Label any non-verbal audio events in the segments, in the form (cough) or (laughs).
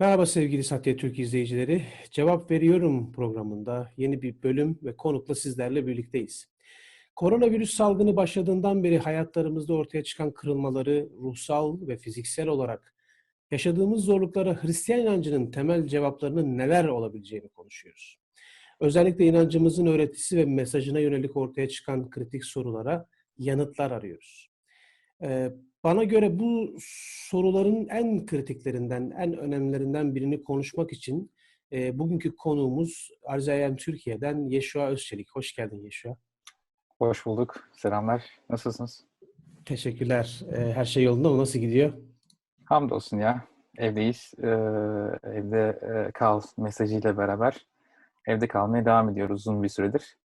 Merhaba sevgili Satya Türk izleyicileri. Cevap Veriyorum programında yeni bir bölüm ve konukla sizlerle birlikteyiz. Koronavirüs salgını başladığından beri hayatlarımızda ortaya çıkan kırılmaları ruhsal ve fiziksel olarak yaşadığımız zorluklara Hristiyan inancının temel cevaplarının neler olabileceğini konuşuyoruz. Özellikle inancımızın öğretisi ve mesajına yönelik ortaya çıkan kritik sorulara yanıtlar arıyoruz. Bana göre bu soruların en kritiklerinden, en önemlilerinden birini konuşmak için e, bugünkü konuğumuz Arzayem Türkiye'den Yeşua Özçelik. Hoş geldin Yeşua. Hoş bulduk. Selamlar. Nasılsınız? Teşekkürler. E, her şey yolunda mı? Nasıl gidiyor? Hamdolsun ya. Evdeyiz. Ee, evde e, kal mesajıyla beraber evde kalmaya devam ediyoruz uzun bir süredir.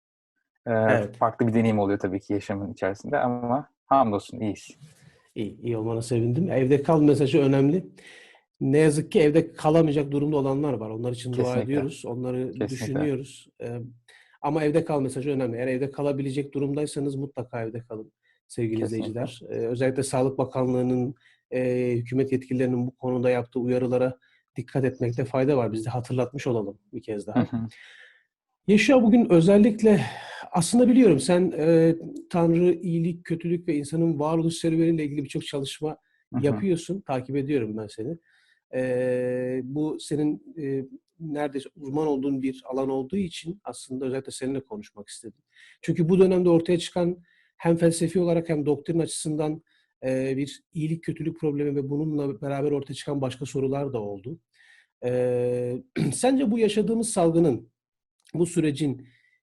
Ee, Evet. Farklı bir deneyim oluyor tabii ki yaşamın içerisinde ama hamdolsun iyiyiz. İyi, iyi olmana sevindim. Evde kal mesajı önemli. Ne yazık ki evde kalamayacak durumda olanlar var. Onlar için dua Kesinlikle. ediyoruz. Onları Kesinlikle. düşünüyoruz. Ee, ama evde kal mesajı önemli. Eğer evde kalabilecek durumdaysanız mutlaka evde kalın sevgili Kesinlikle. izleyiciler. Ee, özellikle Sağlık Bakanlığı'nın, e, hükümet yetkililerinin bu konuda yaptığı uyarılara dikkat etmekte fayda var. Biz de hatırlatmış olalım bir kez Hı daha. hı. Yaşa bugün özellikle aslında biliyorum sen e, Tanrı, iyilik, kötülük ve insanın varoluş serüveniyle ilgili birçok çalışma Hı hı. yapıyorsun. Takip ediyorum ben seni. E, bu senin e, neredeyse uzman olduğun bir alan olduğu için aslında özellikle seninle konuşmak istedim. Çünkü bu dönemde ortaya çıkan hem felsefi olarak hem doktrin açısından e, bir iyilik kötülük problemi ve bununla beraber ortaya çıkan başka sorular da oldu. E, (clears throat) sence bu yaşadığımız salgının bu sürecin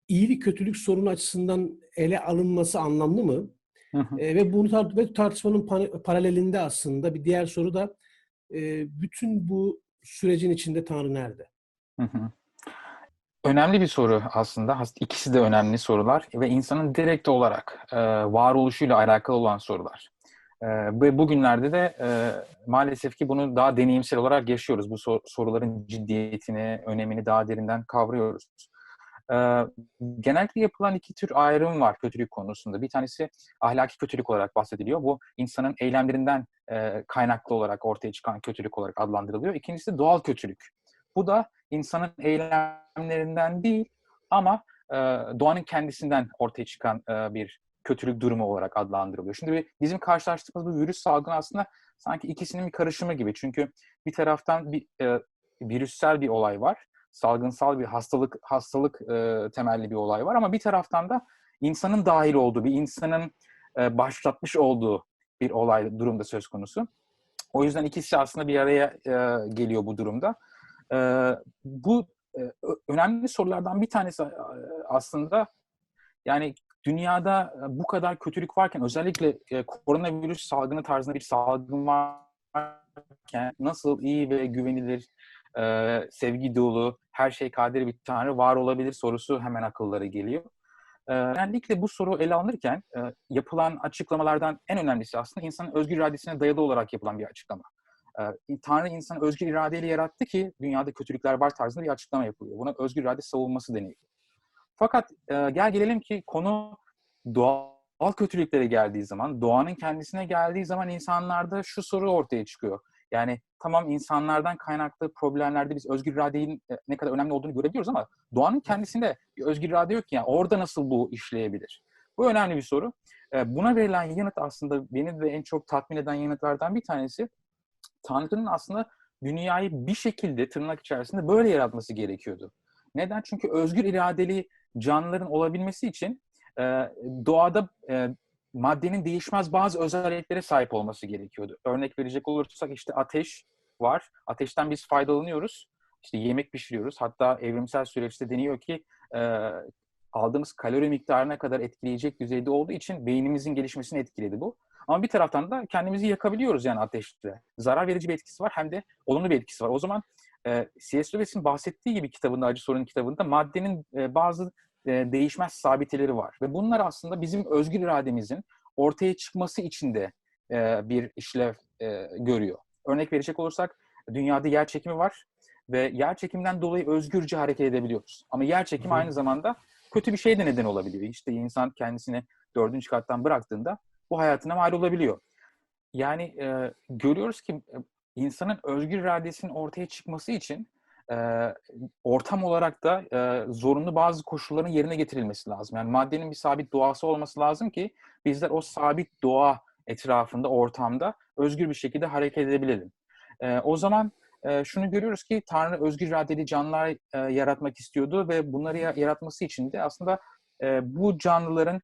iyilik kötülük sorunu açısından ele alınması anlamlı mı? Hı hı. E, ve bunu tar- ve tartışmanın pa- paralelinde aslında bir diğer soru da e, bütün bu sürecin içinde Tanrı nerede? Hı hı. Önemli bir soru aslında. İkisi de önemli sorular ve insanın direkt olarak e, varoluşuyla alakalı olan sorular. Ve bugünlerde de e, maalesef ki bunu daha deneyimsel olarak yaşıyoruz. Bu sor- soruların ciddiyetini, önemini daha derinden kavruyoruz. E, genellikle yapılan iki tür ayrım var kötülük konusunda. Bir tanesi ahlaki kötülük olarak bahsediliyor. Bu insanın eylemlerinden kaynaklı olarak ortaya çıkan kötülük olarak adlandırılıyor. İkincisi doğal kötülük. Bu da insanın eylemlerinden değil ama doğanın kendisinden ortaya çıkan bir kötülük durumu olarak adlandırılıyor. Şimdi bizim karşılaştığımız bu virüs salgını aslında sanki ikisinin bir karışımı gibi. Çünkü bir taraftan bir virüssel bir olay var. Salgınsal bir hastalık hastalık e, temelli bir olay var ama bir taraftan da insanın dahil olduğu, bir insanın e, başlatmış olduğu bir olay durumda söz konusu. O yüzden ikisi aslında bir araya e, geliyor bu durumda. E, bu e, önemli sorulardan bir tanesi aslında yani dünyada bu kadar kötülük varken özellikle e, koronavirüs salgını tarzında bir salgın varken nasıl iyi ve güvenilir, e, sevgi dolu, her şey kadir bir tanrı var olabilir sorusu hemen akıllara geliyor. E, Genellikle bu soru ele alınırken yapılan açıklamalardan en önemlisi aslında insanın özgür iradesine dayalı olarak yapılan bir açıklama. Tanrı insanı özgür iradeyle yarattı ki dünyada kötülükler var tarzında bir açıklama yapılıyor. Buna özgür irade savunması deniyor. Fakat gel gelelim ki konu doğal kötülüklere geldiği zaman, doğanın kendisine geldiği zaman insanlarda şu soru ortaya çıkıyor. Yani tamam insanlardan kaynaklı problemlerde biz özgür iradenin e, ne kadar önemli olduğunu görebiliyoruz ama doğanın kendisinde bir özgür irade yok ki. Yani orada nasıl bu işleyebilir? Bu önemli bir soru. E, buna verilen yanıt aslında beni de en çok tatmin eden yanıtlardan bir tanesi Tanrı'nın aslında dünyayı bir şekilde tırnak içerisinde böyle yaratması gerekiyordu. Neden? Çünkü özgür iradeli canlıların olabilmesi için e, doğada maddenin değişmez bazı özelliklere sahip olması gerekiyordu. Örnek verecek olursak işte ateş var. Ateşten biz faydalanıyoruz. İşte yemek pişiriyoruz. Hatta evrimsel süreçte deniyor ki e, aldığımız kalori miktarına kadar etkileyecek düzeyde olduğu için beynimizin gelişmesini etkiledi bu. Ama bir taraftan da kendimizi yakabiliyoruz yani ateşle. Zarar verici bir etkisi var hem de olumlu bir etkisi var. O zaman e, C.S. Lewis'in bahsettiği gibi kitabında, Acı Sorun kitabında maddenin e, bazı e, değişmez sabiteleri var. Ve bunlar aslında bizim özgür irademizin ortaya çıkması için de e, bir işlev e, görüyor. Örnek verecek olursak dünyada yer çekimi var ve yer çekiminden dolayı özgürce hareket edebiliyoruz. Ama yer çekimi Hı aynı zamanda kötü bir şey de neden olabiliyor. İşte insan kendisini dördüncü kattan bıraktığında bu hayatına mal olabiliyor. Yani e, görüyoruz ki insanın özgür iradesinin ortaya çıkması için ortam olarak da zorunlu bazı koşulların yerine getirilmesi lazım. Yani maddenin bir sabit doğası olması lazım ki bizler o sabit doğa etrafında, ortamda özgür bir şekilde hareket edebilelim. O zaman şunu görüyoruz ki Tanrı özgür iradeli canlılar yaratmak istiyordu ve bunları ya- yaratması için de aslında bu canlıların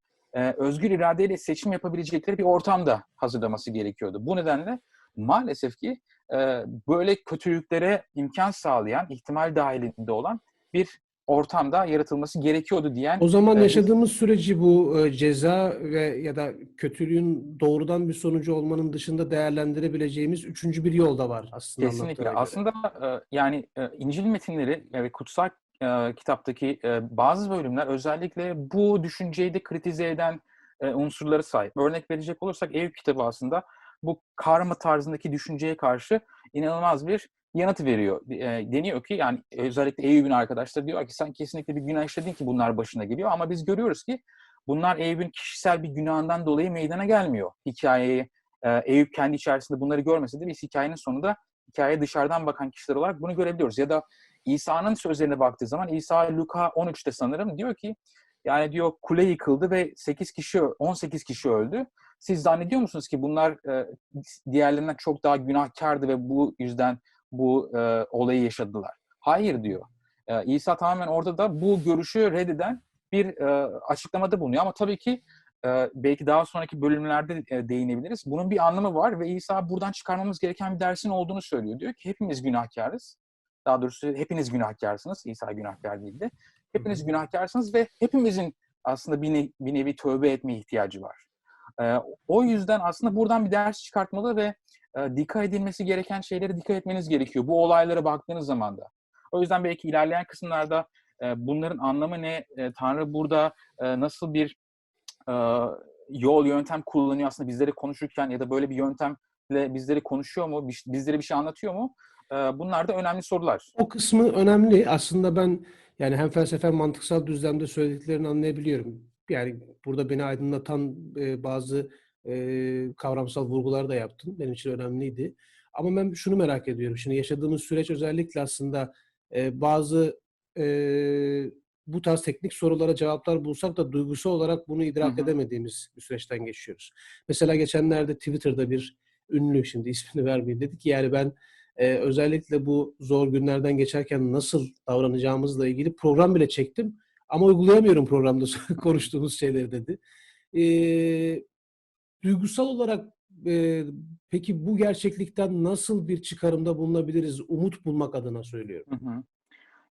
özgür iradeyle seçim yapabilecekleri bir ortamda hazırlaması gerekiyordu. Bu nedenle maalesef ki böyle kötülüklere imkan sağlayan, ihtimal dahilinde olan bir ortamda yaratılması gerekiyordu diyen O zaman yaşadığımız süreci bu ceza ve ya da kötülüğün doğrudan bir sonucu olmanın dışında değerlendirebileceğimiz üçüncü bir yol da var aslında Kesinlikle. Aslında yani İncil metinleri ve kutsal kitaptaki bazı bölümler özellikle bu düşünceyi de kritize eden unsurları sahip. Örnek verecek olursak Eyüp kitabı aslında bu karma tarzındaki düşünceye karşı inanılmaz bir yanıt veriyor. E, deniyor ki yani özellikle Eyüp'ün arkadaşları diyor ki sen kesinlikle bir günah işledin ki bunlar başına geliyor ama biz görüyoruz ki bunlar Eyüp'ün kişisel bir günahından dolayı meydana gelmiyor. Hikayeyi e, Eyüp kendi içerisinde bunları görmese de biz hikayenin sonunda hikayeye dışarıdan bakan kişiler olarak bunu görebiliyoruz. Ya da İsa'nın sözlerine baktığı zaman İsa Luka 13'te sanırım diyor ki yani diyor kule yıkıldı ve 8 kişi 18 kişi öldü. Siz zannediyor musunuz ki bunlar e, diğerlerinden çok daha günahkardı ve bu yüzden bu e, olayı yaşadılar? Hayır diyor. E, İsa tamamen orada da bu görüşü reddeden bir e, açıklamada bulunuyor. Ama tabii ki e, belki daha sonraki bölümlerde e, değinebiliriz. Bunun bir anlamı var ve İsa buradan çıkarmamız gereken bir dersin olduğunu söylüyor. Diyor ki hepimiz günahkarız. Daha doğrusu hepiniz günahkarsınız. İsa günahkar değildi. Hepiniz günahkarsınız ve hepimizin aslında bir, ne- bir nevi tövbe etmeye ihtiyacı var. E, o yüzden aslında buradan bir ders çıkartmalı ve e, dikkat edilmesi gereken şeylere dikkat etmeniz gerekiyor. Bu olaylara baktığınız zaman da. O yüzden belki ilerleyen kısımlarda e, bunların anlamı ne? E, Tanrı burada e, nasıl bir e, yol, yöntem kullanıyor aslında bizleri konuşurken ya da böyle bir yöntemle bizleri konuşuyor mu, biz- bizlere bir şey anlatıyor mu? Bunlar da önemli sorular. O kısmı önemli. Aslında ben yani hem felsefe hem mantıksal düzlemde söylediklerini anlayabiliyorum. Yani burada beni aydınlatan e, bazı e, kavramsal vurgular da yaptın. Benim için önemliydi. Ama ben şunu merak ediyorum. Şimdi yaşadığımız süreç özellikle aslında e, bazı e, bu tarz teknik sorulara cevaplar bulsak da duygusal olarak bunu idrak Hı hı. edemediğimiz bir süreçten geçiyoruz. Mesela geçenlerde Twitter'da bir ünlü şimdi ismini (laughs) vermeyeyim dedi ki yani ben ee, özellikle bu zor günlerden geçerken nasıl davranacağımızla ilgili program bile çektim. Ama uygulayamıyorum programda (laughs) konuştuğumuz şeyleri dedi. Ee, duygusal olarak e, peki bu gerçeklikten nasıl bir çıkarımda bulunabiliriz? Umut bulmak adına söylüyorum. Hı hı.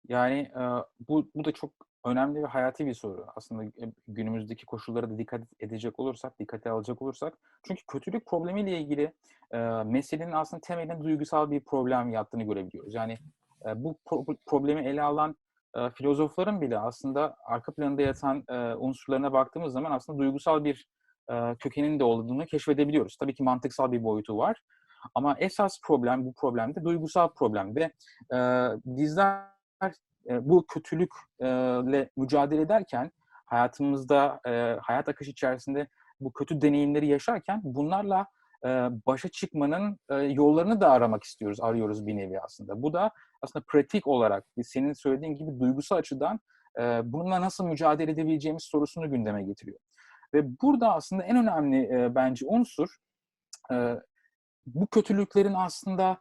Yani e, bu, bu da çok önemli ve hayati bir soru. Aslında e, günümüzdeki koşullara da dikkat edecek olursak, dikkate alacak olursak. Çünkü kötülük problemiyle ilgili e, meselenin aslında temelinde duygusal bir problem yattığını görebiliyoruz. Yani e, bu pro- problemi ele alan e, filozofların bile aslında arka planında yatan e, unsurlarına baktığımız zaman aslında duygusal bir e, kökenin de olduğunu keşfedebiliyoruz. Tabii ki mantıksal bir boyutu var. Ama esas problem bu problemde duygusal problem ve e, bizler bu kötülükle mücadele ederken hayatımızda hayat akışı içerisinde bu kötü deneyimleri yaşarken bunlarla başa çıkmanın yollarını da aramak istiyoruz, arıyoruz bir nevi aslında. Bu da aslında pratik olarak senin söylediğin gibi duygusal açıdan e, bununla nasıl mücadele edebileceğimiz sorusunu gündeme getiriyor. Ve burada aslında en önemli bence unsur bu kötülüklerin aslında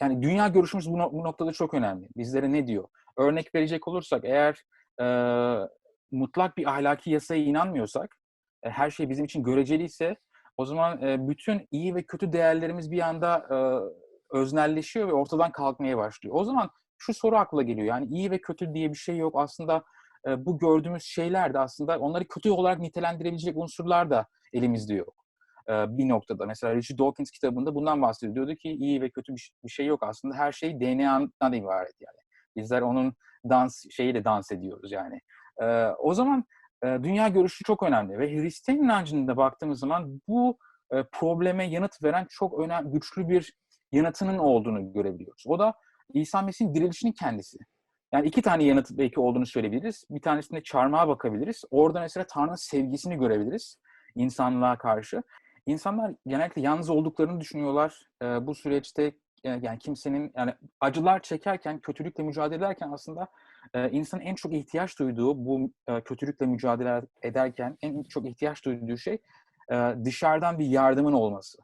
yani dünya görüşümüz bu, no- bu noktada çok önemli. Bizlere ne diyor? Örnek verecek olursak eğer e, mutlak bir ahlaki yasaya inanmıyorsak, e, her şey bizim için göreceliyse o zaman e, bütün iyi ve kötü değerlerimiz bir anda e, öznelleşiyor ve ortadan kalkmaya başlıyor. O zaman şu soru akla geliyor. Yani iyi ve kötü diye bir şey yok. Aslında e, bu gördüğümüz şeyler de aslında onları kötü olarak nitelendirebilecek unsurlar da elimizde yok e, bir noktada. Mesela Richard Dawkins kitabında bundan bahsediyor. Diyordu ki iyi ve kötü bir şey yok aslında. Her şey DNA'dan ibaret yani. Bizler onun dans şeyiyle dans ediyoruz yani. E, o zaman e, dünya görüşü çok önemli ve Hristiyan inancında baktığımız zaman bu e, probleme yanıt veren çok önemli, güçlü bir yanıtının olduğunu görebiliyoruz. O da İsa Mesih'in dirilişinin kendisi. Yani iki tane yanıt belki olduğunu söyleyebiliriz. Bir tanesinde çarmıha bakabiliriz. Orada mesela Tanrı'nın sevgisini görebiliriz insanlığa karşı. İnsanlar genellikle yalnız olduklarını düşünüyorlar. Bu süreçte yani kimsenin yani acılar çekerken, kötülükle mücadele ederken aslında e, insanın en çok ihtiyaç duyduğu bu e, kötülükle mücadele ederken en çok ihtiyaç duyduğu şey e, dışarıdan bir yardımın olması,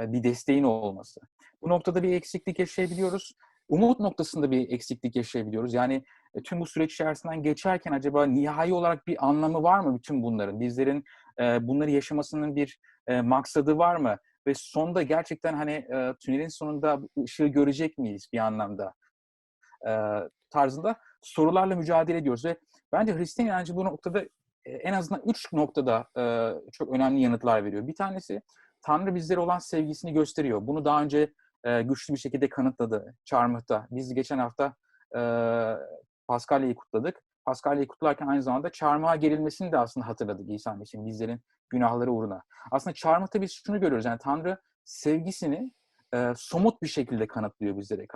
e, bir desteğin olması. Bu noktada bir eksiklik yaşayabiliyoruz. Umut noktasında bir eksiklik yaşayabiliyoruz. Yani e, tüm bu süreç içerisinden geçerken acaba nihai olarak bir anlamı var mı bütün bunların? Bizlerin e, bunları yaşamasının bir e, maksadı var mı? Ve sonunda gerçekten hani e, tünelin sonunda ışığı görecek miyiz bir anlamda? E, tarzında sorularla mücadele ediyoruz ve bence Hristiyan inancı bu noktada e, en azından üç noktada e, çok önemli yanıtlar veriyor. Bir tanesi Tanrı bizlere olan sevgisini gösteriyor. Bunu daha önce e, güçlü bir şekilde kanıtladı Çarmıh'ta. Biz geçen hafta e, Paskalya'yı kutladık. Paskalya'yı kutlarken aynı zamanda çarmıha gerilmesini de aslında hatırladık İsa Mesih'in bizlerin günahları uğruna. Aslında çarmıhta biz şunu görüyoruz. Yani Tanrı sevgisini e, somut bir şekilde kanıtlıyor bizlere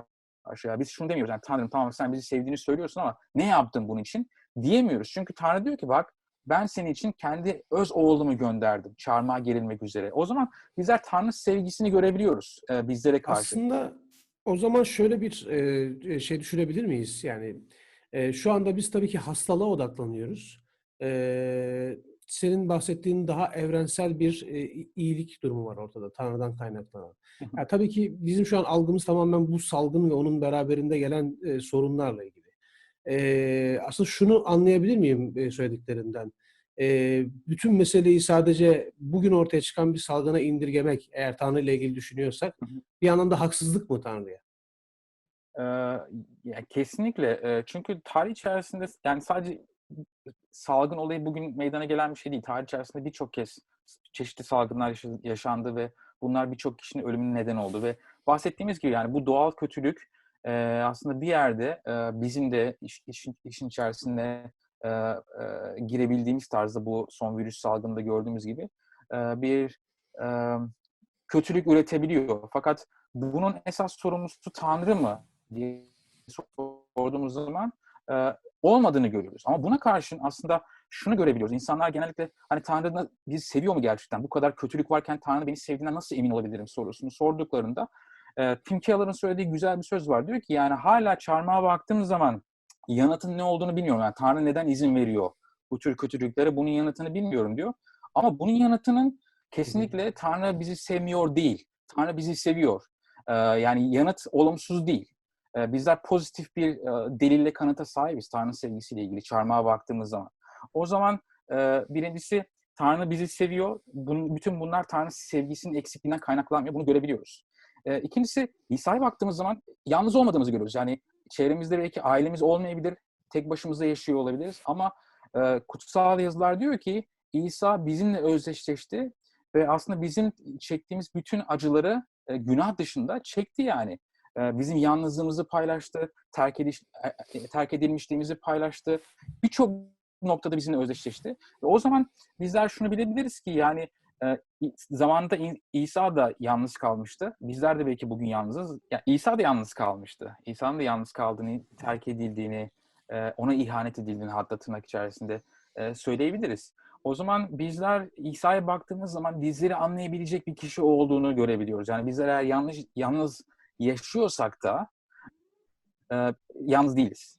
karşı. Yani biz şunu demiyoruz. Yani Tanrım tamam sen bizi sevdiğini söylüyorsun ama ne yaptın bunun için? Diyemiyoruz. Çünkü Tanrı diyor ki bak ben senin için kendi öz oğlumu gönderdim çarmıha gerilmek üzere. O zaman bizler Tanrı sevgisini görebiliyoruz e, bizlere karşı. Aslında o zaman şöyle bir e, şey düşünebilir miyiz? Yani e, şu anda biz tabii ki hastalığa odaklanıyoruz. E, senin bahsettiğin daha evrensel bir e, iyilik durumu var ortada Tanrı'dan kaynaklanan. Yani tabii ki bizim şu an algımız tamamen bu salgın ve onun beraberinde gelen e, sorunlarla ilgili. E, aslında şunu anlayabilir miyim e, söylediklerinden? E, bütün meseleyi sadece bugün ortaya çıkan bir salgına indirgemek eğer Tanrı ile ilgili düşünüyorsak bir anlamda haksızlık mı Tanrı'ya? Ee, kesinlikle. Çünkü tarih içerisinde yani sadece salgın olayı bugün meydana gelen bir şey değil. Tarih içerisinde birçok kez çeşitli salgınlar yaşa- yaşandı ve bunlar birçok kişinin ölümüne neden oldu ve bahsettiğimiz gibi yani bu doğal kötülük aslında bir yerde bizim de iş, işin, işin içerisinde girebildiğimiz tarzda bu son virüs salgında gördüğümüz gibi bir kötülük üretebiliyor. Fakat bunun esas sorumlusu Tanrı mı diye sorduğumuz zaman e, olmadığını görüyoruz. Ama buna karşın aslında şunu görebiliyoruz. İnsanlar genellikle hani Tanrı bizi seviyor mu gerçekten? Bu kadar kötülük varken Tanrı beni sevdiğinden nasıl emin olabilirim sorusunu sorduklarında e, Tim Keller'ın söylediği güzel bir söz var. Diyor ki yani hala çarmıha baktığım zaman yanıtın ne olduğunu bilmiyorum. Yani Tanrı neden izin veriyor bu tür kötülüklere? Bunun yanıtını bilmiyorum diyor. Ama bunun yanıtının kesinlikle Tanrı bizi sevmiyor değil. Tanrı bizi seviyor. Ee, yani yanıt olumsuz değil. Ee, bizler pozitif bir e, delille kanıta sahibiz Tanrı sevgisiyle ilgili çarmıha baktığımız zaman. O zaman e, birincisi Tanrı bizi seviyor. Bütün bunlar Tanrı sevgisinin eksikliğinden kaynaklanmıyor. Bunu görebiliyoruz. E, ikincisi İsa'ya baktığımız zaman yalnız olmadığımızı görüyoruz. Yani çevremizde belki ailemiz olmayabilir, tek başımıza yaşıyor olabiliriz ama e, kutsal yazılar diyor ki İsa bizimle özdeşleşti ve aslında bizim çektiğimiz bütün acıları günah dışında çekti yani. E, bizim yalnızlığımızı paylaştı, terk, ediş, e, terk edilmişliğimizi paylaştı. Birçok noktada bizimle özdeşleşti. O zaman bizler şunu bilebiliriz ki yani e, zamanında İsa da yalnız kalmıştı. Bizler de belki bugün yalnızız. Yani İsa da yalnız kalmıştı. İsa'nın da yalnız kaldığını, terk edildiğini, e, ona ihanet edildiğini hatta tırnak içerisinde e, söyleyebiliriz. O zaman bizler İsa'ya baktığımız zaman bizleri anlayabilecek bir kişi olduğunu görebiliyoruz. Yani bizler eğer yanlış yalnız yaşıyorsak da e, yalnız değiliz.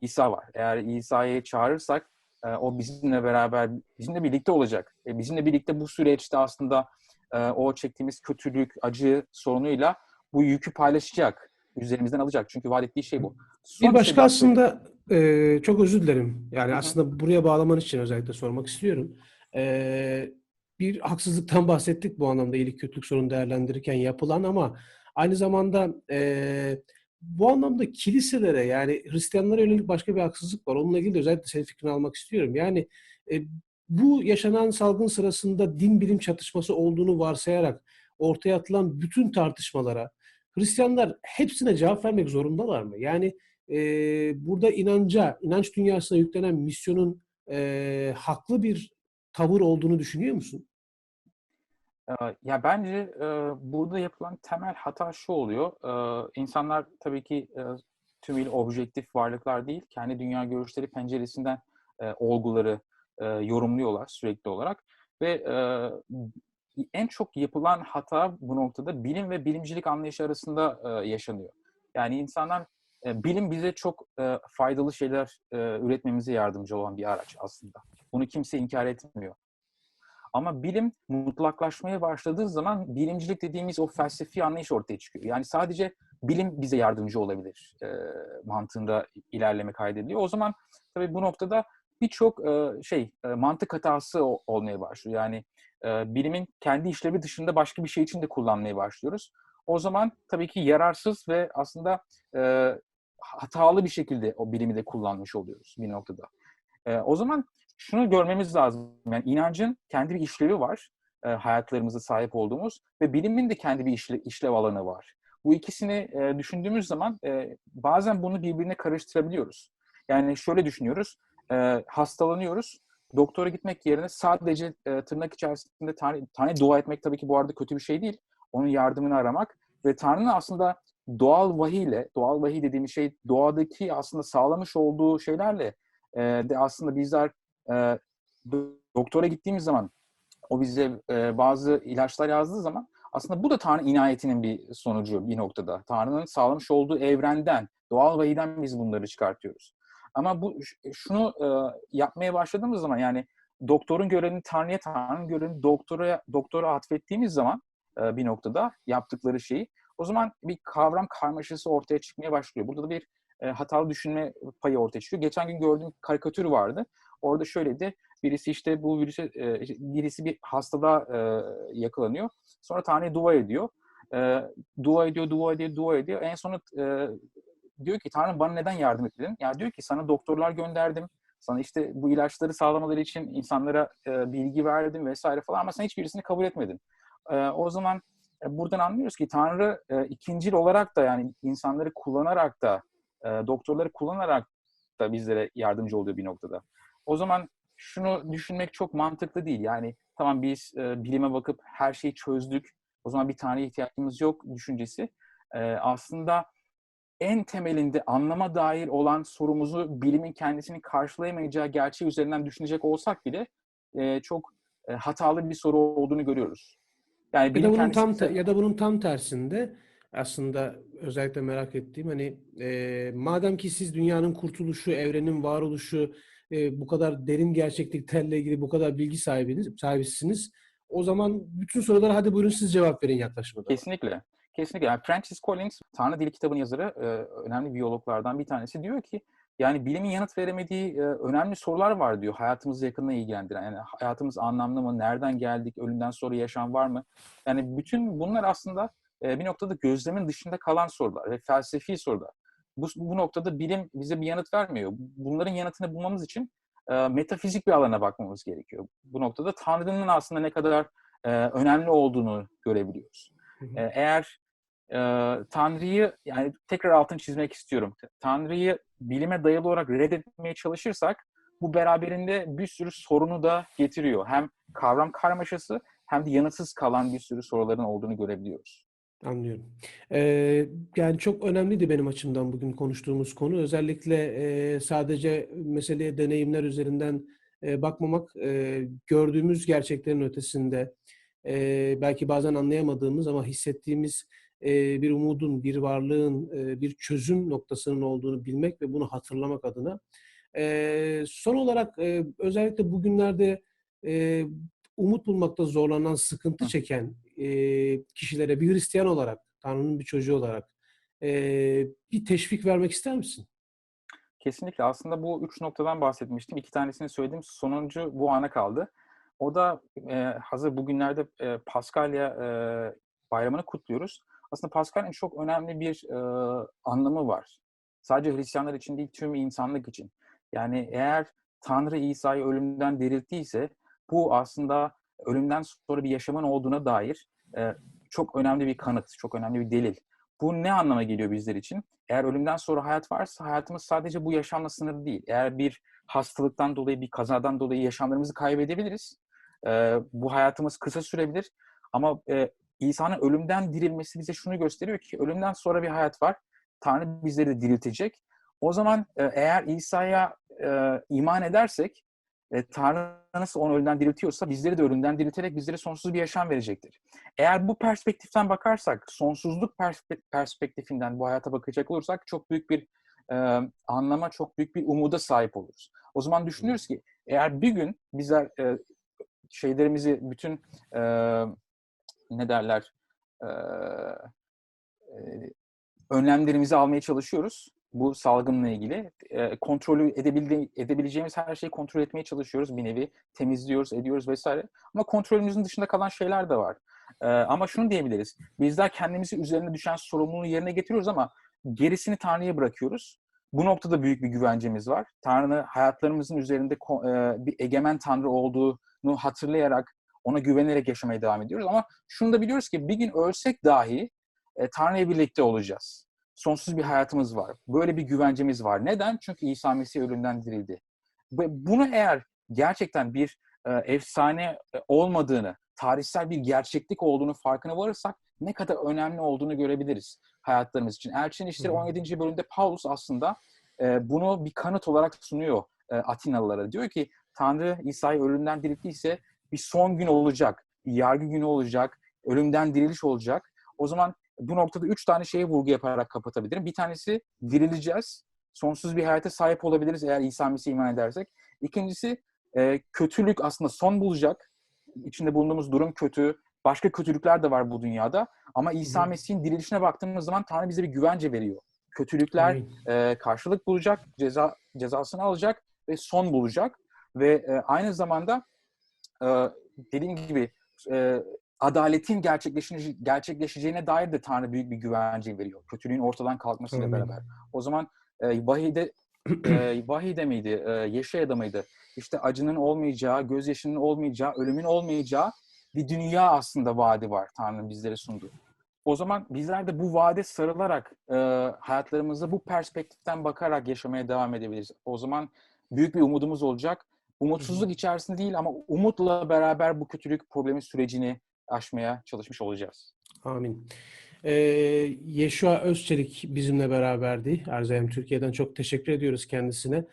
İsa var. Eğer İsa'yı çağırırsak e, o bizimle beraber, bizimle birlikte olacak. E, bizimle birlikte bu süreçte aslında e, o çektiğimiz kötülük, acı sorunuyla bu yükü paylaşacak. Üzerimizden alacak. Çünkü vaat ettiği şey bu. Son bir başka şey aslında e, çok özür dilerim. Yani Hı-hı. aslında buraya bağlaman için özellikle sormak istiyorum. E, bir haksızlıktan bahsettik bu anlamda iyilik kötülük sorunu değerlendirirken yapılan ama aynı zamanda e, bu anlamda kiliselere yani Hristiyanlara yönelik başka bir haksızlık var. Onunla ilgili de özellikle senin fikrini almak istiyorum. Yani e, bu yaşanan salgın sırasında din bilim çatışması olduğunu varsayarak ortaya atılan bütün tartışmalara Hristiyanlar hepsine cevap vermek zorundalar mı? Yani e, burada inanca, inanç dünyasına yüklenen misyonun e, haklı bir tavır olduğunu düşünüyor musun? Ya bence burada yapılan temel hata şu oluyor. İnsanlar tabii ki tümüyle objektif varlıklar değil, kendi dünya görüşleri penceresinden olguları yorumluyorlar sürekli olarak ve en çok yapılan hata bu noktada bilim ve bilimcilik anlayışı arasında e, yaşanıyor. Yani insanlar e, bilim bize çok e, faydalı şeyler e, üretmemize yardımcı olan bir araç aslında. Bunu kimse inkar etmiyor. Ama bilim mutlaklaşmaya başladığı zaman bilimcilik dediğimiz o felsefi anlayış ortaya çıkıyor. Yani sadece bilim bize yardımcı olabilir e, mantığında ilerleme kaydediliyor. O zaman tabii bu noktada birçok e, şey e, mantık hatası olmaya başlıyor. Yani e, bilimin kendi işlevi dışında başka bir şey için de kullanmaya başlıyoruz. O zaman tabii ki yararsız ve aslında e, hatalı bir şekilde o bilimi de kullanmış oluyoruz bir noktada. E, o zaman şunu görmemiz lazım. Yani inancın kendi bir işlevi var. E, hayatlarımızda sahip olduğumuz ve bilimin de kendi bir işle, işlev alanı var. Bu ikisini e, düşündüğümüz zaman e, bazen bunu birbirine karıştırabiliyoruz. Yani şöyle düşünüyoruz. E, hastalanıyoruz. Doktora gitmek yerine sadece e, tırnak içerisinde tane, tane dua etmek tabii ki bu arada kötü bir şey değil. Onun yardımını aramak ve Tanrı'nın aslında doğal vahiyle, doğal vahiy dediğimiz şey doğadaki aslında sağlamış olduğu şeylerle e, de aslında bizler e, doktora gittiğimiz zaman o bize e, bazı ilaçlar yazdığı zaman aslında bu da Tanrı inayetinin bir sonucu bir noktada. Tanrı'nın sağlamış olduğu evrenden, doğal vahiyden biz bunları çıkartıyoruz. Ama bu şunu e, yapmaya başladığımız zaman yani doktorun görevini Tanrı'ya, Tanrı'nın görevini doktora, doktora atfettiğimiz zaman e, bir noktada yaptıkları şeyi o zaman bir kavram karmaşası ortaya çıkmaya başlıyor. Burada da bir e, hatalı düşünme payı ortaya çıkıyor. Geçen gün gördüğüm karikatür vardı. Orada şöyleydi. Birisi işte bu virüse, e, birisi bir hastalığa e, yakalanıyor. Sonra Tanrı'ya dua ediyor. E, dua ediyor, dua ediyor, dua ediyor. En sonunda e, diyor ki Tanrı bana neden yardım etmedin? Ya diyor ki sana doktorlar gönderdim. Sana işte bu ilaçları sağlamaları için insanlara bilgi verdim vesaire falan ama sen hiçbirisini kabul etmedin. O zaman buradan anlıyoruz ki Tanrı ikincil olarak da yani insanları kullanarak da doktorları kullanarak da bizlere yardımcı oluyor bir noktada. O zaman şunu düşünmek çok mantıklı değil. Yani tamam biz e, bilime bakıp her şeyi çözdük. O zaman bir tane ihtiyacımız yok düşüncesi. E, aslında en temelinde anlama dair olan sorumuzu bilimin kendisini karşılayamayacağı gerçeği üzerinden düşünecek olsak bile e, çok e, hatalı bir soru olduğunu görüyoruz. Yani ya da bunun tam te- ya da bunun tam tersinde aslında özellikle merak ettiğim hani e, madem ki siz dünyanın kurtuluşu, evrenin varoluşu e, bu kadar derin gerçekliklerle ilgili bu kadar bilgi sahibiniz, sahibisiniz. O zaman bütün sorulara hadi buyurun siz cevap verin yaklaşımında. Kesinlikle. Kesinlikle. Yani Francis Collins, Tanrı Dili kitabının yazarı, e, önemli biyologlardan bir tanesi diyor ki yani bilimin yanıt veremediği e, önemli sorular var diyor hayatımızı yakından ilgilendiren. Yani hayatımız anlamlı mı? Nereden geldik? Ölümden sonra yaşam var mı? Yani bütün bunlar aslında e, bir noktada gözlemin dışında kalan sorular ve felsefi sorular. Bu, bu noktada bilim bize bir yanıt vermiyor. Bunların yanıtını bulmamız için e, metafizik bir alana bakmamız gerekiyor. Bu noktada Tanrı'nın aslında ne kadar e, önemli olduğunu görebiliyoruz. E, eğer e, Tanrı'yı yani tekrar altını çizmek istiyorum. Tanrı'yı bilime dayalı olarak reddetmeye çalışırsak bu beraberinde bir sürü sorunu da getiriyor. Hem kavram karmaşası hem de yanıtsız kalan bir sürü soruların olduğunu görebiliyoruz. Anlıyorum. Ee, yani çok önemliydi benim açımdan bugün konuştuğumuz konu. Özellikle e, sadece meseleye deneyimler üzerinden e, bakmamak, e, gördüğümüz gerçeklerin ötesinde e, belki bazen anlayamadığımız ama hissettiğimiz e, bir umudun, bir varlığın, e, bir çözüm noktasının olduğunu bilmek ve bunu hatırlamak adına. E, son olarak e, özellikle bugünlerde e, umut bulmakta zorlanan, sıkıntı çeken e, kişilere bir Hristiyan olarak, Tanrı'nın bir çocuğu olarak e, bir teşvik vermek ister misin? Kesinlikle. Aslında bu üç noktadan bahsetmiştim. İki tanesini söyledim. Sonuncu bu ana kaldı. O da e, hazır bugünlerde e, Paskalya e, bayramını kutluyoruz. Aslında Paskalya'nın çok önemli bir e, anlamı var. Sadece Hristiyanlar için değil, tüm insanlık için. Yani eğer Tanrı İsa'yı ölümden dirilttiyse bu aslında ölümden sonra bir yaşamın olduğuna dair e, çok önemli bir kanıt, çok önemli bir delil. Bu ne anlama geliyor bizler için? Eğer ölümden sonra hayat varsa hayatımız sadece bu yaşamla sınırlı değil. Eğer bir hastalıktan dolayı, bir kazadan dolayı yaşamlarımızı kaybedebiliriz. E, bu hayatımız kısa sürebilir. Ama e, İsa'nın ölümden dirilmesi bize şunu gösteriyor ki ölümden sonra bir hayat var. Tanrı bizleri de diriltecek. O zaman e, eğer İsa'ya e, iman edersek e, Tanrı nasıl onu ölümden diriltiyorsa bizleri de ölümden dirilterek bizlere sonsuz bir yaşam verecektir. Eğer bu perspektiften bakarsak, sonsuzluk perspe- perspektifinden bu hayata bakacak olursak çok büyük bir e, anlama, çok büyük bir umuda sahip oluruz. O zaman düşünüyoruz ki eğer bir gün bizler e, şeylerimizi, bütün e, ne derler, e, e, önlemlerimizi almaya çalışıyoruz bu salgınla ilgili. E, kontrolü edebildi- edebileceğimiz her şeyi kontrol etmeye çalışıyoruz bir nevi. Temizliyoruz, ediyoruz vesaire. Ama kontrolümüzün dışında kalan şeyler de var. E, ama şunu diyebiliriz. Bizler kendimizi üzerine düşen sorumluluğu yerine getiriyoruz ama gerisini Tanrı'ya bırakıyoruz. Bu noktada büyük bir güvencemiz var. Tanrı hayatlarımızın üzerinde e, bir egemen Tanrı olduğunu hatırlayarak, ona güvenerek yaşamaya devam ediyoruz. Ama şunu da biliyoruz ki bir gün ölsek dahi e, Tanrı'ya birlikte olacağız. Sonsuz bir hayatımız var. Böyle bir güvencemiz var. Neden? Çünkü İsa Mesih ölümden dirildi. Ve bunu eğer gerçekten bir e, efsane e, olmadığını, tarihsel bir gerçeklik olduğunu farkına varırsak ne kadar önemli olduğunu görebiliriz hayatlarımız için. Elçinin İşleri Hı hı. 17. bölümde Paulus aslında e, bunu bir kanıt olarak sunuyor e, Atinalılara. Diyor ki Tanrı İsa'yı ölümden dirilttiyse bir son gün olacak, bir yargı günü olacak, ölümden diriliş olacak. O zaman bu noktada üç tane şeye vurgu yaparak kapatabilirim. Bir tanesi dirileceğiz. Sonsuz bir hayata sahip olabiliriz eğer İsa Mesih'e iman edersek. İkincisi e, kötülük aslında son bulacak. İçinde bulunduğumuz durum kötü. Başka kötülükler de var bu dünyada. Ama İsa. Mesih'in dirilişine baktığımız zaman Tanrı bize bir güvence veriyor. Kötülükler e, karşılık bulacak, ceza cezasını alacak ve son bulacak. Ve e, aynı zamanda e, dediğim gibi e, adaletin gerçekleşeceğine, gerçekleşeceğine dair de Tanrı büyük bir güvence veriyor. Kötülüğün ortadan kalkmasıyla Amin. beraber. O zaman e, vahide (clears throat) e, vahide miydi, e, Yeşaya'da mıydı? İşte acının olmayacağı, gözyaşının olmayacağı, ölümün olmayacağı bir dünya aslında vaadi var Tanrı'nın bizlere sunduğu. O zaman bizler de bu vaade sarılarak e, hayatlarımızı bu perspektiften bakarak yaşamaya devam edebiliriz. O zaman büyük bir umudumuz olacak. Umutsuzluk içerisinde değil ama umutla beraber bu kötülük problemi sürecini aşmaya çalışmış olacağız. Amin. Ee, Yeşua Özçelik bizimle beraberdi. Erzeyem Türkiye'den çok teşekkür ediyoruz kendisine.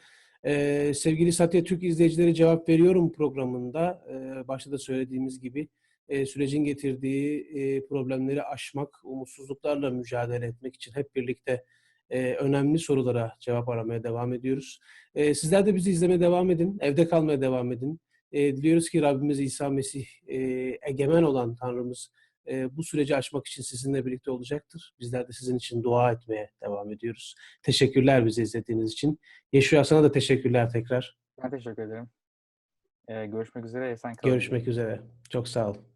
Ee, sevgili Satya Türk izleyicileri cevap veriyorum programında. Ee, başta da söylediğimiz gibi e, sürecin getirdiği e, problemleri aşmak, umutsuzluklarla mücadele etmek için hep birlikte e, önemli sorulara cevap aramaya devam ediyoruz. E, sizler de bizi izlemeye devam edin, evde kalmaya devam edin. E, diliyoruz ki Rabbimiz İsa Mesih, e, egemen olan Tanrımız, e, bu süreci aşmak için sizinle birlikte olacaktır. Bizler de sizin için dua etmeye devam ediyoruz. Teşekkürler bizi izlediğiniz için. Yeşua sana da teşekkürler tekrar. Ben teşekkür ederim. E, görüşmek üzere. Esen kalın. Görüşmek üzere. Çok sağ ol.